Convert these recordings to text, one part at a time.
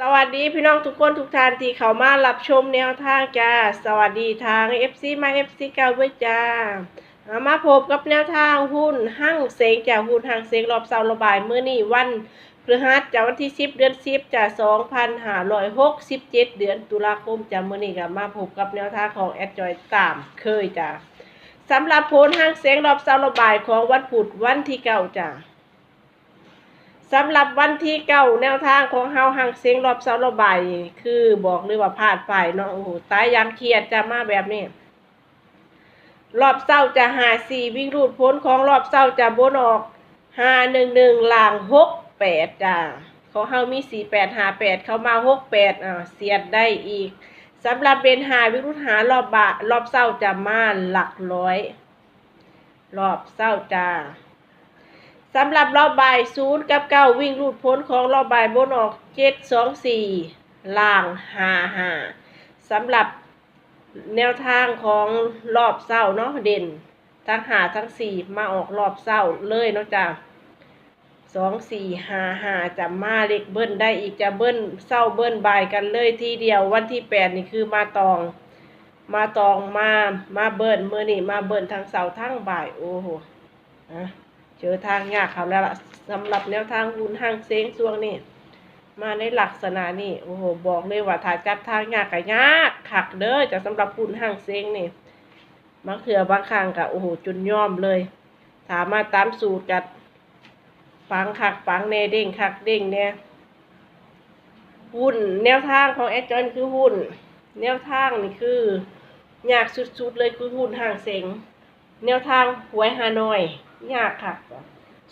สวัสดีพี่น้องทุกคนทุกท่านที่เข้ามารับชมแนวทางจ้า สวัสดีทาง FC มา FC เก่าด้วยจ้า มาพบกับแนวทางหุ้นห้างเสงจาหุ้นห้างเสงรอบเสาร์ระบายเมื้อนี้วันพฤหัสจากวันที่ 10 เดือน 10จาก2567 เดือนตุลาคมจากมื้อนี้ก็มาพบกับแนวทางของแอดจอยตามเคยจ้าสำหรับโพลห้างเสงรอบเสาร์ระบายของวันพุธวันที่เก้าจ้า สำหรับวันที่เก้าแนวทางของเฮาหังเสียงรอบเสาระบายคือบอกเลยว่าพลาดไปเนาะโอ้โหตายยามเครียดจะมาแบบนี้ รอบเศร้าจะหาสี่วิ่งรูดพ้นของรอบเศร้าจะบนออกหาหนึ่งหนึ่งล่างหกแปดจ้าเของเฮามีสี่แปดหาแปดเขามาหกแปดอ่าเสียดได้อีกสำหรับเบนหาวิ่งรูดหารอบบะรอบเศร้าจะมาหลักร้อย รอบเศร้าจ้า สำหรับรอบบ่ายศูนย์กับเก้าวิ่งรูดพ้นของรอบบ่ายบนออกเจ็ดสองสี่ล่างห้าห้าสำหรับแนวทางของรอบเศร้าเนาะเด่น ทั้งหาทั้งสี่มาออกรอบเศร้าเลยเนาะจ้ะสองสี่ห้าห้าจะมาเล็กเบิ้ลได้อีกจะเบิ้ลเศร้าเบิ้ลบ่ายกันเลยทีเดียววันที่แปดนี่คือมาตอง มาตองมามาเบิ้ลเมื่อนี่มาเบิ้ลทั้งเสาทั้งบ่ายโอ้โหอะ เจอทางยากเขาแล้วล่ะสำหรับแนวทางหุ้นห้างเซ้งช่วงนี้มาในลักษณะนี้โอ้โหบอกเลยว่าถ้าจับทางยากก็ยากขักเด้อจะสำหรับหุ้นห้างเซ้งนี่บางเถื่อบางครั้งก็โอ้โหจนย่อมเลย ถามมาตามสูตรกัดฟังขักฟังเนเด้งขักเด้งเนี่ยหุ้นแนวทางของแอดจอนคือหุ้น แนวทางนี่คือยากสุดๆเลยคือหุ้นห้างเซ้ง แนวทางหวยฮานอย ยากค่ะ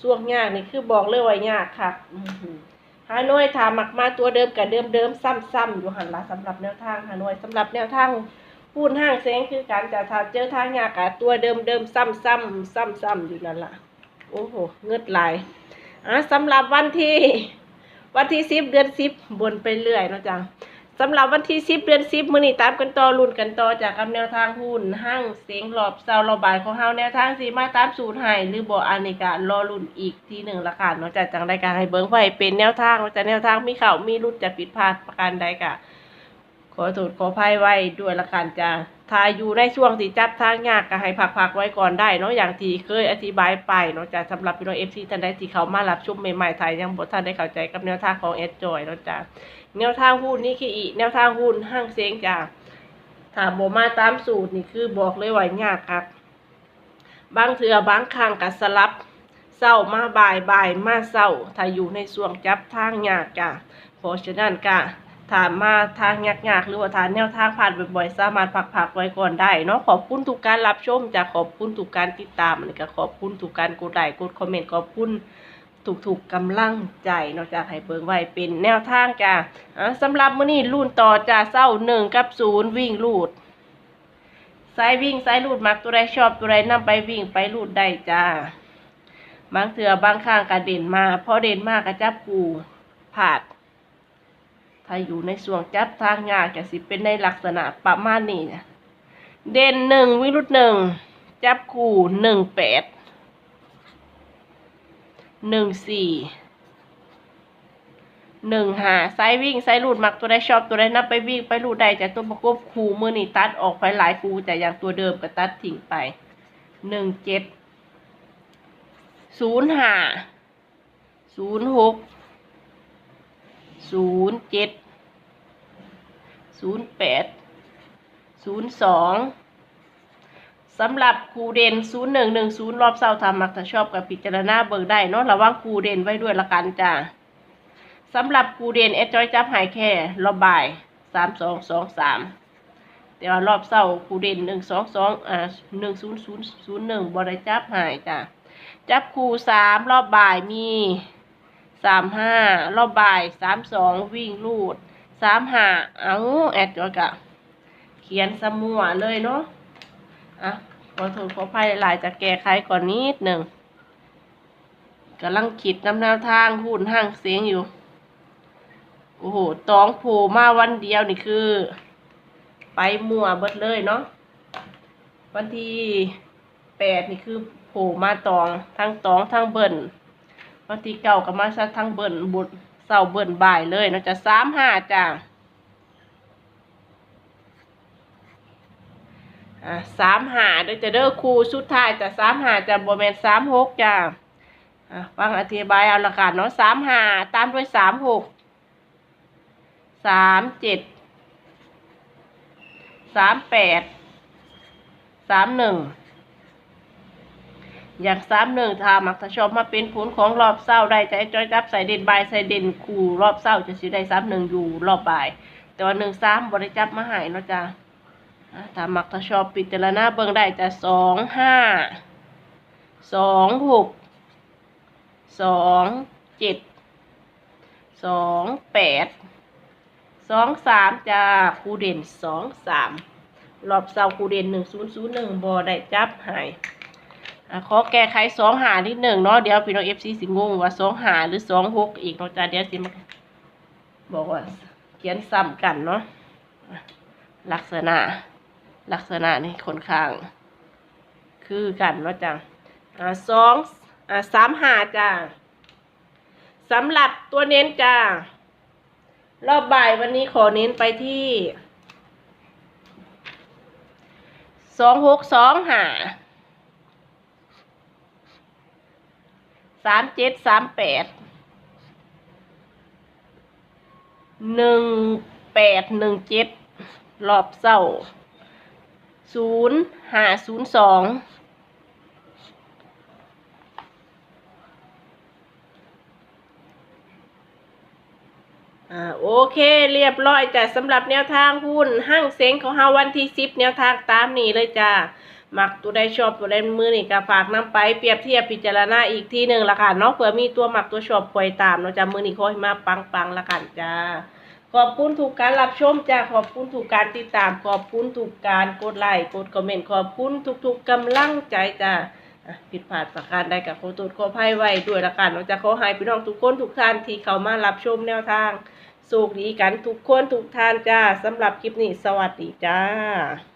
ช่วงยากนี่คือบอกเลยว่ายากค่ะอื้อหือฮานอยถามมักมาตัวเดิมกับเดิมเดิมๆซ้ำๆอยู่หันละสำหรับแนวทางฮานอยสำหรับแนวทางพูนห้างแสงคือการจะถ้าเจอทางยากกับตัวเดิมเดิมๆซ้ำๆซ้ำๆอยู่นั่นละโอ้โหเงืดไหลายอะสำหรับวันที่ วันที่สิบเดือนสิบบนไปเรื่อยเนาะจ๊ะ สำหรับวันที่สิบเดือนสิบมื้อนี้ตามกันต่อรุ่นกันต่อจากกับแนวทางหุ้นห้างเสียงหลอบเซาระบายของเฮาแนวทางสีมาตามสูตรให้หรือบ่อันนี้ก็รอรุ่นอีกทีหนึ่งละกันเนาะจากจังได้การให้เบิ่งไว้เป็นแนวทางเนาจากแนวทางมีเข่ามีรุดจะผิดพลาดประการใดก็ขอโทษขออภัยไว้ด้วยละกันจ้า ถ้าอยู่ในช่วงที่จับทางยากก็ให้พักๆไว้ก่อนได้เนาะอย่างที่เคยอธิบายไปเนาะจ้ะสำหรับพี่น้อง FC ท่านใดที่เขามารับชมใหม่ๆไทยยังบ่ทันได้เข้าใจกับแนวทางของเอสจอยเนาะจ้ะแนวทางหุ้นนี่คืออีแนวทางหุ้นห้างเสียงจ้าถ้าบ่มาตามสูตรนี่คือบอกเลยว่ายากครับ บางเถื่อบางครั้งก็สลับเศร้ามาบ่ายบ่ายมาเศร้าถ้าอยู่ในส่วงจับทางยากจ้ะเพราะฉะนั้นก็ ถามาทางยากๆหรือว่าทางแนวทางผ่านบ่อยๆสามารถพักๆไว้ก่อนได้เนาะขอบคุณทุกการรับชมจ้ะขอบคุณทุกการติดตามนนี้ก็ขอบคุณทุกการกดไลค์กดคอมเมนต์ขอบคุณถูกๆกำลังใจนอกจากให้เบิ่งไว้เป็นแนวทางจ้าสำหรับมื้อนี้รุ่นต่อจ้าเศร้าหนึ่งกับศูนย์วิ่งลูดสายวิ่งสายลูดมักตัวใดชอบตัวใดนำไปวิ่งไปลูดได้จ้าบางเถื่อบางข้างกระเด่นมาพอเด่นมากกระจับกูผาด ถ้าอยู่ในส่วงจับทางยากจะสิเป็นในลักษณะประมาณนี้นะเด่นหนึ่งวิ่งลูดหนึ่งจับกูหนึ่งแปดหนึ่งสี่หนึ่งหาไซวิ่งไซรูดมักตัวได้ชอบตัวได้นับไปวิ่งไปรูดได้จากตัวประกบคูมือนี่ตัดออกไปหลายคูแต่อย่างตัวเดิมก็ตัดทิ้งไปหนึ่งเจ็ดศูนย์ห้าศูนย์หก ศูนย์เจ็ดศูนย์แปดศูนย์สองสำหรับครูเด่น0110รอบเสาร์ทำมักถ้าชอบกับพิจารณาเบิกได้เนาะระวังครูเด่นไว้ด้วยละกันจ้าสำหรับครูเด่นเอจอยจับหายแค่รอบบ่าย3223แต่ว่ารอบเสาร์ครูเด่น122อ่า10001บ่ได้จับหายจ้าจับครู3รอบบ่ายมี 35รอบบ่าย32วิ่งลูด35เอาแอดจอกะ เขียนสมัวเลยเนาะอะขอโทษขออภัยหลายจะแก้ไขก่อนนิดหนึ่งกำลังคิดนำแนวทางหุ้นห้างเสียงอยู่ โอ้โหตองโผล่มาวันเดียวนี่คือ ไปมัวเบิดเลยเนาะวันที่แปดนี่คือโผล่มาตองทั้งตองทั้งเบิ่น วันที่เก้าก็มาซะทั้งเบิ่นบุดเศร้าเบิ่นบ่ายเลยนาะจะสามห้าจ้าสามหาเด้อจะเด้อครูสุดท้ายจะสามหาจะบวแมนสามหกจ้าฟังอธิบายเอาละกันเนาะสามหาตามด้วยสามหกสามเจ็ดสามแปดสามหนึ่ง อยากสามหนึ่งถ้ามักถ้าชอบมาเป็นผลของรอบเศร้าได้จะให้จอยจับใส่เด่นบายใส่เด่นคู่รอบเศร้าจะสิได้สามหนึ่งอยู่รอบบ่าย แต่ว่าหนึ่งสามบริจับมาหายเนาะจ้าอะถ้ามักถ้าชอบปิจารณาเบิ่งได้จะสองห้าสองหกสองเจ็ดสองแปดสองสามจะครูเด่นสองสามรอบเสาครูเด่นหนึ่งศูนย์ศูนย์หนึ่งบอได้จับหาย ขอแก้ไขสองหานิดหนึ่งเนาะเดี๋ยวพี่น้องเอฟซีสิงงว่าสองหาหรือสองหกอีกเนาะจ้าเดี๋ยวสิมาบอกว่า เขียนซ้ำกันเนาะลักษณะ ลักษณะนี่ค่อนข้าง คือกันเนาะจ้ะอ่าสองอ่าสามหาจ้าสำหรับตัวเน้นจ้ารอบบ่ายวันนี้ขอเน้นไปที่สองหกสองหา สามเจ็ดสามแปดหนึ่งแปดหนึ่งเจ็ดรอบเศร้าศูนย์ห้าศูนย์สองอ่าโอเคเรียบร้อยจ้ะสำหรับแนวทางหุ้นห้างเซ็งของเฮาวันที่สิบแนวทางตามนี้เลยจ้า มักตัวใดชอบตัวใดมือนี่ก็ฝากนำไปเปรียบเทียบพิจารณาอีกทีหนึ่งละค่ะเนาะเผื่อมีตัวมักตัวชอบคอยตามเนาะจ้ามือนี่ขอให้มาปังปังๆละกันจ้าขอบคุณถูกการรับชมจ้าขอบคุณถูกการติดตาม ขอบคุณถูกการกดไลค์กดคอมเมนต์ขอบคุณทุกๆกำลังใจจ้าผิดพลาดประการใดกับขอโทษขออภัยไว้ด้วยละกันเราจะขอให้พี่น้องทุกคนทุกท่านที่เข้ามารับชมแนวทางสุขดีกันทุกคนทุกท่านจ้าสำหรับคลิปนี้สวัสดีจ้า